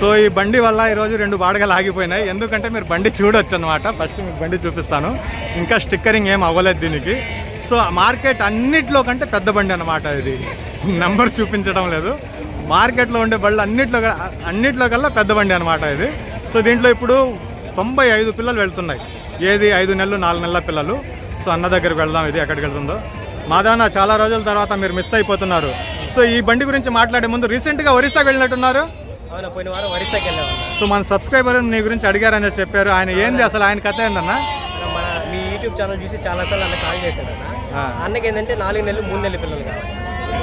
So ఈ బండి వల్ల ఈరోజు రెండు బాడగలు ఆగిపోయినాయి. ఎందుకంటే మీరు బండి చూడొచ్చు అనమాట ఫస్ట్ మీకు బండి చూపిస్తాను. ఇంకా స్టిక్కరింగ్ ఏం అవ్వలేదు దీనికి. సో మార్కెట్ అన్నిట్లో కంటే పెద్ద బండి అనమాట ఇది. నెంబర్ చూపించడం లేదు. మార్కెట్లో ఉండే బళ్ళు అన్నిట్లో అన్నిట్లో కల్లా పెద్ద బండి అనమాట ఇది. సో దీంట్లో ఇప్పుడు తొంభై ఐదు పిల్లలు వెళ్తున్నాయి. ఏది ఐదు నెలలు నాలుగు నెలల పిల్లలు. సో అన్న దగ్గరికి వెళ్దాం ఇది ఎక్కడికి వెళ్తుందో. మాదాన చాలా రోజుల తర్వాత మీరు మిస్ అయిపోతున్నారు. సో ఈ బండి గురించి మాట్లాడే ముందు రీసెంట్గా ఒరిస్సాకి వెళ్ళినట్టున్నారు. అవునా పోయిన వారం సో మన సబ్స్క్రైబర్ నీ గురించి అడిగారని చెప్పారు. ఆయన ఏంది అసలు? ఆయన కథ ఏందన్నా? అన్న, మన మీ యూట్యూబ్ ఛానల్ చూసి చాలాసార్లు అన్న కాల్ చేశాడన్న ఆ. అన్నకి ఏంటంటే నాలుగు నెలలు మూడు నెలల పిల్లలు కావాలి.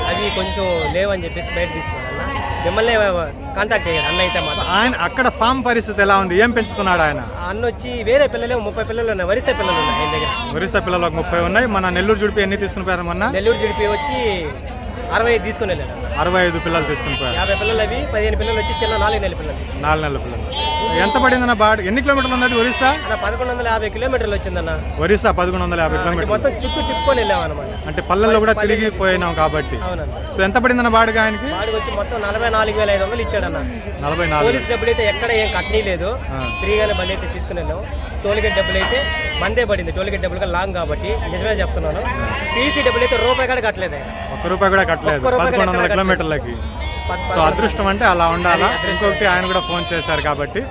అవి కొంచెం లేవని చెప్పేసి బయట తీసుకున్నాను అన్న. మిమ్మల్ని కాంటాక్ట్ అయ్యాడు అన్న అయితే మాత్రం. ఆయన అక్కడ ఫామ్ పరిస్థితి ఎలా ఉంది? ఏం పెంచుతున్నాడు ఆయన? అన్న వచ్చి వేరే పిల్లలే ముప్పై పిల్లలు ఉన్నాయి. వరిస పిల్లలు ఉన్నాయి ఆయన దగ్గర. ఒరిస్సా పిల్లలు ఒక ముప్పై ఉన్నాయి. మన నెల్లూరు జుడిపి ఎన్ని తీసుకుని పోయారు మొన్న నెల్లూరు జిడిపి వచ్చి అరవై ఐదు తీసుకుని వెళ్ళాడు. అన్న అరవై ఐదు పిల్లలు తీసుకుని పోయారు. యాభై పిల్లలు అవి పదిహేను పిల్లలు వచ్చి చిన్న నాలుగు నెలల పిల్లలు. నాలుగు నెలల పిల్లలు. ఎంత పడిందన్న బాడ్? ఎన్ని కిలోమీటర్లు ఉంది అది ఒరిస్సా? అన్న పదకొండు వందల యాభై కిలోమీటర్లు వచ్చిందన్న. ఒరిస్సా పదకొండు వందల యాభై అంటే కిలోమీటర్లు. మొత్తం చుట్టూ తిప్పుకొని వెళ్ళామన్నమాట. అంటే పల్లెల్లో కూడా తిరిగి పోయినాం కాబట్టి. సో ఎంత పడిందన్న బాడుగా ఆయనకి? వాడికి వచ్చి మొత్తం నలభై నాలుగు వేల ఐదు వందలు ఇచ్చాడన్న. నలభై నాలుగు. పోలీస్ డబ్బులు అయితే ఎక్కడ ఏం కట్టనీ లేదు. ఫ్రీగానే బండి అయితే తీసుకుని వెళ్ళాం. టోల్గేట్ డబ్బులు అయితే మందే పడింది టోల్గేట్ డబ్బులు లాంగ్ కాబట్టి. నిజమే చెప్తున్నాను. పీసీ డబ్బులు అయితే రూపాయి కూడా కట్టలేదు. ఆయన ఒక్క రూపాయి కూడా కట్టలేదు. ఒక్క రూపాయి పదకొండు వందల కూడా కిలోమీటర్లకి. సో అదృష్టం అంటే అలా ఉండాలా? ఇంకొకటి ఆయన కూడా ఫోన్ చేశారు కాబట్టి.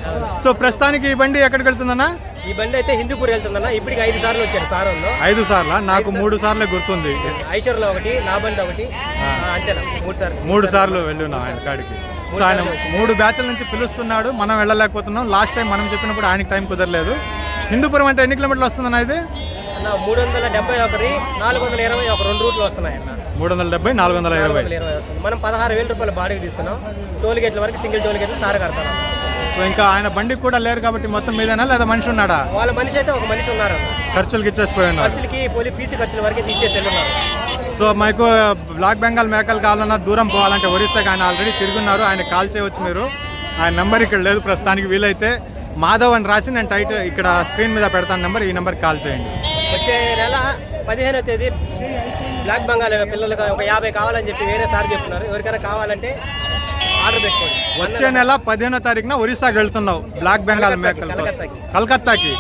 సో ప్రస్తుతానికి ఈ బండి ఎక్కడికి వెళ్తుందన్నా? ఈ బండి అయితే హిందూపూర్ వెళ్తుందన్న. ఇప్పటికి ఐదు సార్లు వచ్చారు సార్ వాళ్ళు ఐదు సార్లా? నాకు మూడు సార్లే గుర్తుంది. ఐశ్వర్లో ఒకటి నా బండి ఒకటి. ఆ, అంతేనా? మూడు సార్లు. మూడు సార్లు వెళ్ళున్నాం ఆయన కాడికి. సో ఆయన మూడు బ్యాచ్ల నుంచి పిలుస్తున్నాడు. మనం వెళ్ళలేకపోతున్నాం. లాస్ట్ టైం మనం చెప్పినప్పుడు ఆయనకి టైం కుదరలేదు. హిందూపురం అంటే ఎన్ని కిలోమీటర్లు వస్తుందన్న ఇది? మూడు వందల డెబ్బై ఒకటి నాలుగు వందల ఇరవై ఒక రెండు రూట్లు వస్తున్నాయి అన్న. మూడు వందల డెబ్బై నాలుగు వందల ఇరవై. ఇరవై వస్తుంది. మనం పదహారు వేల రూపాయలు బాడీకి తీసుకున్నాం. టోల్ గేట్ల వరకు సింగిల్ టోల్ గేట్లు సార్ కడతాను సో ఇంకా ఆయన బండికి కూడా లేరు కాబట్టి మొత్తం మీదేనా లేదా మనిషి ఉన్నాడా? వాళ్ళ మనిషి అయితే ఒక మనిషి ఉన్నారు. ఖర్చులకి ఇచ్చేసిపోయి ఉన్నారు. ఖర్చులకి పోలీ పీసీ ఖర్చుల వరకు ఇచ్చేసి వెళ్ళున్నారు సో మీకు బ్లాక్ బెంగాల్ మేకలు కావాలన్నా దూరం పోవాలంటే ఒరిస్సాకి ఆయన ఆల్రెడీ తిరుగున్నారు. ఆయన కాల్ చేయవచ్చు మీరు. ఆయన నెంబర్ ఇక్కడ లేదు ప్రస్తుతానికి వీలైతే. మాధవ్ అని రాసి నేను టైట్ ఇక్కడ స్క్రీన్ మీద పెడతాను నెంబర్ ఈ నెంబర్కి కాల్ చేయండి. వచ్చే నెల పదిహేనో తేదీ బ్లాక్ బెంగాల్ పిల్లలకు ఒక యాభై కావాలని చెప్పి వేరే సార్ చెప్తున్నారు. ఎవరికైనా కావాలంటే ఆర్డర్ పెట్టుకోండి. వచ్చే నెల పదిహేనో తారీఖున ఒరిస్సాకి వెళ్తున్నావు బ్లాక్ బెంగాల్ మేకలు కలకత్తాకి.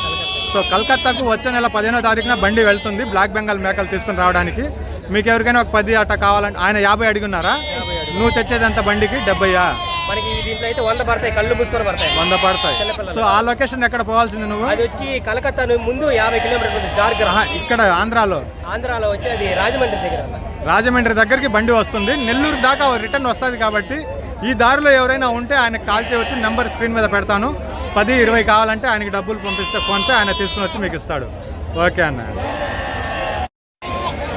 సో కలకత్తాకు వచ్చే నెల పదిహేనో తారీఖున బండి వెళ్తుంది బ్లాక్ బెంగాల్ మేకలు తీసుకుని రావడానికి. మీకు ఎవరికైనా ఒక పది అట్ట కావాలంటే ఆయన యాభై అడిగున్నారా నువ్వు తెచ్చేది ఎంత బండికి డెబ్బయ్యా మనకి దీంట్లో అయితే వంద పడతాయి కళ్ళు మూసుకొని పడతాయి. వంద పడతాయి. సో ఆ లొకేషన్ ఎక్కడ పోవాల్సింది నువ్వు? అది వచ్చి కలకత్తా ముందు యాభై కిలోమీటర్లు ఉంది జార్గ్రా ఆహా, ఇక్కడ ఆంధ్రాలో? ఆంధ్రాలో వచ్చి అది రాజమండ్రి దగ్గర రాజమండ్రి దగ్గరికి బండి వస్తుంది. నెల్లూరు దాకా రిటర్న్ వస్తుంది కాబట్టి ఈ దారిలో ఎవరైనా ఉంటే ఆయనకు కాల్ చేయవచ్చు నెంబర్ స్క్రీన్ మీద పెడతాను. పది ఇరవై కావాలంటే ఆయనకి డబ్బులు పంపిస్తే ఫోన్పే ఆయన తీసుకుని వచ్చి మీకు ఇస్తాడు. ఓకే అన్న.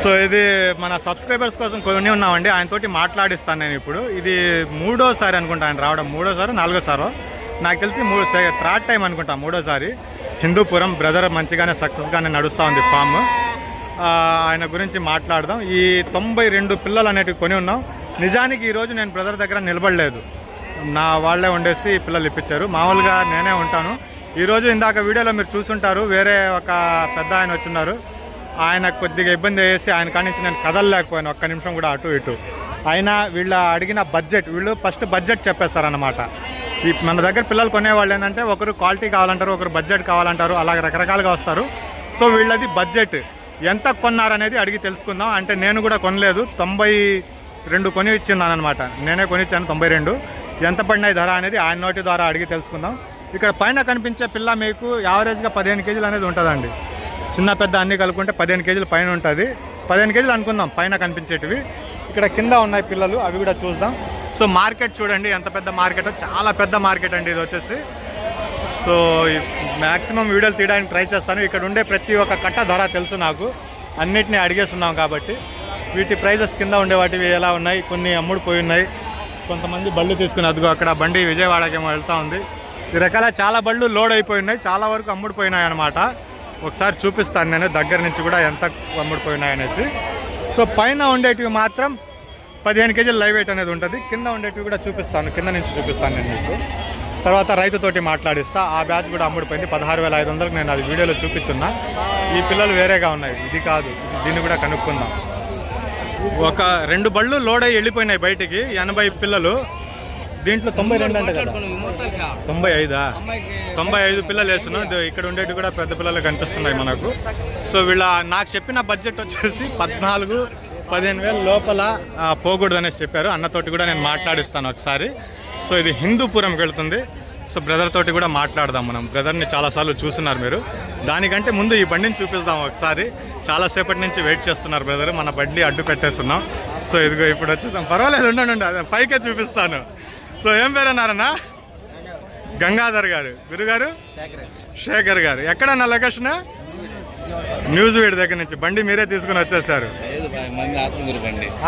సో ఇది మన సబ్స్క్రైబర్స్ కోసం కొన్ని ఉన్నామండి. ఆయనతోటి మాట్లాడిస్తాను నేను ఇప్పుడు. ఇది మూడోసారి అనుకుంటా ఆయన రావడం. మూడోసారి నాలుగోసారో? నాకు తెలిసి మూడు థర్డ్ టైం అనుకుంటా మూడోసారి. హిందూపురం బ్రదర్ మంచిగానే సక్సెస్గానే నడుస్తూ ఉంది ఫామ్. ఆయన గురించి మాట్లాడదాం. ఈ తొంభై రెండు పిల్లలు అనేటివి కొని ఉన్నాం. నిజానికి ఈరోజు నేను బ్రదర్ దగ్గర నిలబడలేదు. నా వాళ్ళే ఉండేసి పిల్లలు ఇప్పించారు. మామూలుగా నేనే ఉంటాను. ఈరోజు ఇందాక వీడియోలో మీరు చూసుంటారు. వేరే ఒక పెద్ద ఆయన వచ్చున్నారు. ఆయన కొద్దిగా ఇబ్బంది వేసి ఆయన కానించి నేను కదలలేకపోయాను. ఒక్క నిమిషం కూడా అటు ఇటు. అయినా వీళ్ళ అడిగిన బడ్జెట్ వీళ్ళు ఫస్ట్ బడ్జెట్ చెప్పేస్తారన్నమాట. ఈ మన దగ్గర పిల్లలు కొనేవాళ్ళు ఏంటంటే ఒకరు క్వాలిటీ కావాలంటారు ఒకరు బడ్జెట్ కావాలంటారు అలాగే రకరకాలుగా వస్తారు. సో వీళ్ళది బడ్జెట్. ఎంత కొన్నారనేది అడిగి తెలుసుకుందాం. అంటే నేను కూడా కొనలేదు. తొంభై రెండు కొని ఇచ్చిన్నాను అనమాట నేనే కొనిచ్చాను తొంభై రెండు. ఎంత పడినాయి ధర అనేది ఆయన నోటి ద్వారా అడిగి తెలుసుకుందాం. ఇక్కడ పైన కనిపించే పిల్ల మీకు యావరేజ్గా పదిహేను కేజీలు అనేది ఉంటుందండి. చిన్న పెద్ద అన్ని కలుపుకుంటే పదిహేను కేజీలు పైన ఉంటుంది. పదిహేను కేజీలు అనుకుందాం పైన కనిపించేటివి. ఇక్కడ కింద ఉన్నాయి పిల్లలు అవి కూడా చూద్దాం. సో మార్కెట్ చూడండి ఎంత పెద్ద మార్కెట్ చాలా పెద్ద మార్కెట్ అండి ఇది వచ్చేసి. సో మ్యాక్సిమం వీడియోలు తీయడానికి ట్రై చేస్తాను. ఇక్కడ ఉండే ప్రతి ఒక్క కట్ట ధర తెలుసు నాకు. అన్నిటినీ అడిగేస్తున్నాం కాబట్టి. వీటి ప్రైజెస్ కింద ఉండే వాటివి ఎలా ఉన్నాయి కొన్ని అమ్ముడు పోయి ఉన్నాయి. కొంతమంది బళ్ళు తీసుకుని అదిగో అక్కడ బండి విజయవాడకేమో వెళ్తూ ఉంది. ఈ రకాల చాలా బళ్ళు లోడ్ అయిపోయి ఉన్నాయి చాలా వరకు అమ్ముడుపోయినాయి అనమాట ఒకసారి చూపిస్తాను నేను దగ్గర నుంచి కూడా ఎంత అమ్ముడుపోయినాయి అనేసి సో పైన ఉండేటివి మాత్రం పదిహేను కేజీలు లైవ్ వెయిట్ అనేది ఉంటుంది. కింద ఉండేటివి కూడా చూపిస్తాను కింద నుంచి చూపిస్తాను నేను మీకు. తర్వాత రైతుతోటి మాట్లాడిస్తా ఆ బ్యాచ్ కూడా అమ్ముడిపోయింది. పదహారు వేల ఐదు వందలకు నేను అది వీడియోలో చూపిస్తున్నా. ఈ పిల్లలు వేరేగా ఉన్నాయి ఇది కాదు దీన్ని కూడా కనుక్కుందాం. ఒక రెండు బళ్ళు లోడ్ అయ్యి వెళ్ళిపోయినాయి బయటికి ఎనభై పిల్లలు. దీంట్లో తొంభై రెండు అంట కదా. తొంభై ఐదా? తొంభై ఐదు పిల్లలు వేస్తున్నాం ఇక్కడ ఉండేవి కూడా పెద్ద పిల్లలు కనిపిస్తున్నాయి మనకు. సో వీళ్ళ నాకు చెప్పిన బడ్జెట్ వచ్చేసి పద్నాలుగు పదిహేను వేల లోపల పోకూడదు అనేసి చెప్పారు. అన్నతోటి కూడా నేను మాట్లాడిస్తాను ఒకసారి. సో ఇది హిందూపురంకి వెళ్తుంది. సో బ్రదర్ తోటి కూడా మాట్లాడదాం మనం. బ్రదర్ని చాలాసార్లు చూస్తున్నారు మీరు. దానికంటే ముందు ఈ బండిని చూపిస్తాం ఒకసారి. చాలాసేపటి నుంచి వెయిట్ చేస్తున్నారు బ్రదర్. మన బండి అడ్డు పెట్టేస్తున్నాం. సో ఇదిగో ఇప్పుడు వచ్చేసాం. పర్వాలేదు ఉండండి ఉండండి. అదే పైకే చూపిస్తాను. సో ఏం పేరు అన్నారన్నా గంగాధర్ గారు. గురుగారు? శేఖర్ గారు. ఎక్కడన్నా లొకేషన్? న్యూస్ వీడి దగ్గర నుంచి. బండి మీరే తీసుకుని వచ్చేసారు.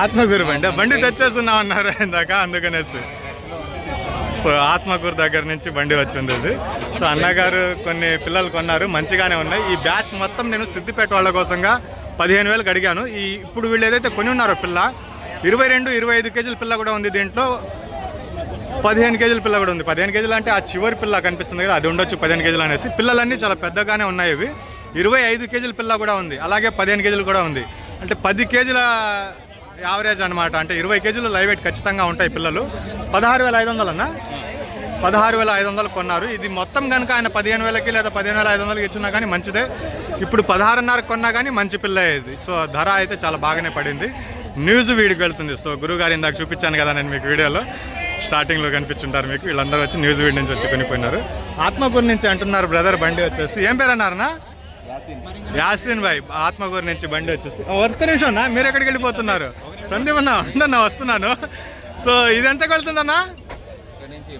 ఆత్మగురు బండి. బండి. బండి తెచ్చేస్తున్నాం అన్నారు ఇందాక అందుకనేసి. సో ఆత్మకూరు దగ్గర నుంచి బండి వచ్చింది ఇది సో అన్నగారు కొన్ని పిల్లలు కొన్నారు మంచిగానే ఉన్నాయి. ఈ బ్యాచ్ మొత్తం నేను సిద్దిపేట వాళ్ళ కోసంగా పదిహేను వేలకు అడిగాను. ఈ ఇప్పుడు వీళ్ళు ఏదైతే కొని ఉన్నారో పిల్ల ఇరవై రెండు ఇరవై ఐదు కేజీల పిల్ల కూడా ఉంది దీంట్లో. పదిహేను కేజీల పిల్ల కూడా ఉంది. పదిహేను కేజీలు అంటే ఆ చివరి పిల్ల కనిపిస్తుంది కదా అది ఉండొచ్చు పదిహేను కేజీలు అనేసి. పిల్లలన్నీ చాలా పెద్దగానే ఉన్నాయి ఇవి. ఇరవై ఐదు కేజీల పిల్ల కూడా ఉంది. అలాగే పదిహేను కేజీలు కూడా ఉంది. అంటే పది కేజీల యావరేజ్ అనమాట అంటే ఇరవై కేజీలు లైవ్ వెయిట్ ఖచ్చితంగా ఉంటాయి పిల్లలు. పదహారు వేల ఐదు వందలన్నా? పదహారు వేల ఐదు వందలు కొన్నారు. ఇది మొత్తం కనుక ఆయన పదిహేను వేలకి లేదా పదిహేను వేల ఐదు వందలకి ఇచ్చినా కానీ మంచిదే. ఇప్పుడు పదహారున్నర కొన్నా కానీ మంచి పిల్ల ఇది. సో ధర అయితే చాలా బాగానే పడింది. న్యూస్ వీడికి వెళ్తుంది. సో గురుగారు ఇందాక చూపించాను కదా నేను మీకు వీడియోలో. స్టార్టింగ్లో కనిపించుంటారు మీకు. వీళ్ళందరూ వచ్చి న్యూస్ వీడ్ నుంచి వచ్చి కొనిపోయినారు. ఆత్మకూరు నుంచి అంటున్నారు బ్రదర్ బండి వచ్చేసి. ఏం పేరు అన్నారనా యాసిన్ భాయ్. ఆత్మకూరు నుంచి బండి వచ్చేసి. ఒక్క నిమిషం మీరు ఎక్కడికి వెళ్ళిపోతున్నారు? సందీప్ అన్నా ఉండన్నా వస్తున్నాను. సో ఇది ఎంతకు వెళ్తుందన్నా?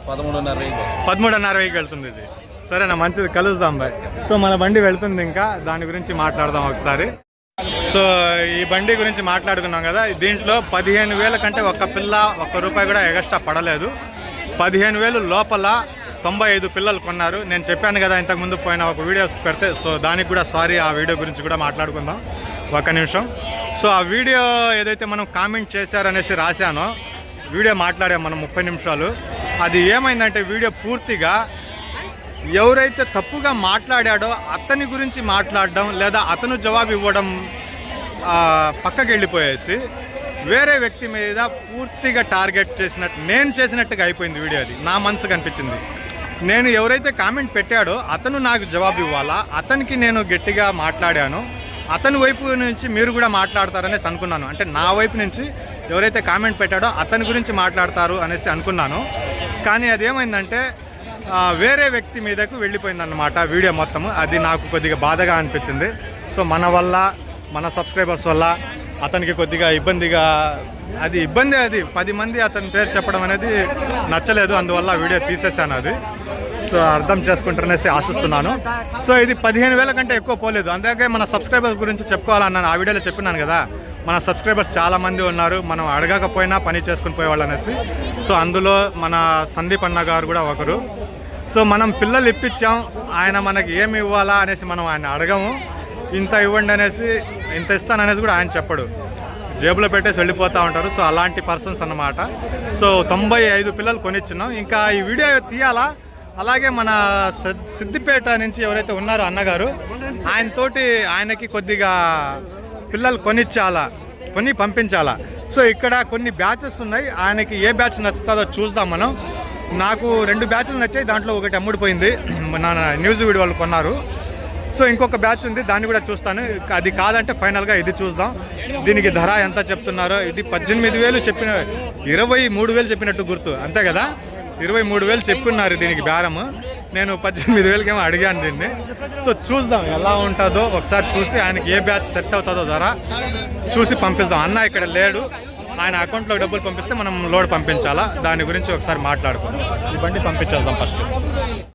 పదమూడున్నర వెయ్యి వెయ్యికి వెళ్తుంది ఇది. సరేనా మంచిది కలుద్దాం బాయ్. సో మన బండి వెళ్తుంది ఇంకా. దాని గురించి మాట్లాడదాం ఒకసారి. సో ఈ బండి గురించి మాట్లాడుకున్నాం కదా. దీంట్లో పదిహేను వేల కంటే ఒక్క పిల్ల ఒక్క రూపాయి కూడా ఎగస్ట్రా పడలేదు. పదిహేను వేలు లోపల తొంభై ఐదు పిల్లలు కొన్నారు. నేను చెప్పాను కదా ఇంతకుముందు పోయిన ఒక వీడియోస్ పెడితే సో దానికి కూడా సారీ ఆ వీడియో గురించి కూడా మాట్లాడుకుందాం. ఒక నిమిషం. సో ఆ వీడియో ఏదైతే మనం కామెంట్ చేశారనేసి రాశానో వీడియో మాట్లాడాం మనం ముప్పై నిమిషాలు. అది ఏమైందంటే వీడియో పూర్తిగా ఎవరైతే తప్పుగా మాట్లాడాడో అతని గురించి మాట్లాడడం లేదా అతను జవాబు ఇవ్వడం పక్కకి వెళ్ళిపోయేసి వేరే వ్యక్తి మీద పూర్తిగా టార్గెట్ చేసినట్టు నేను చేసినట్టుగా అయిపోయింది వీడియో అది. నా మనసు కనిపించింది. నేను ఎవరైతే కామెంట్ పెట్టాడో అతను నాకు జవాబు ఇవ్వాలా? అతనికి నేను గట్టిగా మాట్లాడాను. అతని వైపు నుంచి మీరు కూడా మాట్లాడతారనేసి అనుకున్నాను. అంటే నా వైపు నుంచి ఎవరైతే కామెంట్ పెట్టాడో అతని గురించి మాట్లాడతారు అనేసి అనుకున్నాను. కానీ అదేమైందంటే వేరే వ్యక్తి మీదకు వెళ్ళిపోయిందన్నమాట వీడియో మొత్తం అది నాకు కొద్దిగా బాధగా అనిపించింది. సో మన వల్ల మన సబ్స్క్రైబర్స్ వల్ల అతనికి కొద్దిగా ఇబ్బందిగా అది ఇబ్బంది అది. పది మంది అతని పేరు చెప్పడం అనేది నచ్చలేదు. అందువల్ల వీడియో తీసేసాను అది. సో అర్థం చేసుకుంటారనేసి ఆశిస్తున్నాను. సో ఇది పదిహేను వేల కంటే ఎక్కువ పోలేదు. అందుకే మన సబ్స్క్రైబర్స్ గురించి చెప్పుకోవాలన్నాను ఆ వీడియోలో చెప్పినాను కదా. మన సబ్స్క్రైబర్స్ చాలామంది ఉన్నారు. మనం అడగకపోయినా పని చేసుకుని పోయేవాళ్ళు అనేసి సో అందులో మన సందీప్ అన్న గారు కూడా ఒకరు. సో మనం పిల్లలు ఇప్పించాం. ఆయన మనకి ఏమి ఇవ్వాలా అనేసి మనం ఆయన అడగము. ఇంత ఇవ్వండి అనేసి ఇంత ఇస్తాను అనేసి కూడా ఆయన చెప్పడు. జేబులో పెట్టేసి వెళ్ళిపోతూ ఉంటారు. సో అలాంటి పర్సన్స్ అన్నమాట. సో తొంభై ఐదు పిల్లలు కొనిచ్చున్నాం ఇంకా ఈ వీడియో తీయాలా? అలాగే మన సిద్- సిద్దిపేట నుంచి ఎవరైతే ఉన్నారో అన్నగారు ఆయనతోటి ఆయనకి కొద్దిగా పిల్లలు కొనిచ్చాలా? కొన్ని పంపించాలా? సో ఇక్కడ కొన్ని బ్యాచెస్ ఉన్నాయి. ఆయనకి ఏ బ్యాచ్ నచ్చుతుందో చూద్దాం మనం. నాకు రెండు బ్యాచ్లు నచ్చాయి. దాంట్లో ఒకటి అమ్ముడిపోయింది. నా న్యూస్ వీడియో వాళ్ళు కొన్నారు. సో ఇంకొక బ్యాచ్ ఉంది దాన్ని కూడా చూస్తాను. అది కాదంటే ఫైనల్గా ఇది చూద్దాం. దీనికి ధర ఎంత చెప్తున్నారో ఇది పద్దెనిమిది వేలు చెప్పిన ఇరవై మూడు వేలు చెప్పినట్టు గుర్తు. అంతే కదా? ఇరవై మూడు వేలు చెప్పున్నారు దీనికి బేరము నేను పద్దెనిమిది వేలకేమో అడిగాను దీన్ని. సో చూద్దాం ఎలా ఉంటుందో ఒకసారి చూసి ఆయనకి ఏ బ్యాచ్ సెట్ అవుతుందో ధర చూసి పంపిస్తాం అన్న ఇక్కడ లేడు. ఆయన అకౌంట్లో డబ్బులు పంపిస్తే మనం లోడ్ పంపించాలా? దాని గురించి ఒకసారి మాట్లాడుకుందాం. ఈ బండి పంపించేద్దాం ఫస్ట్.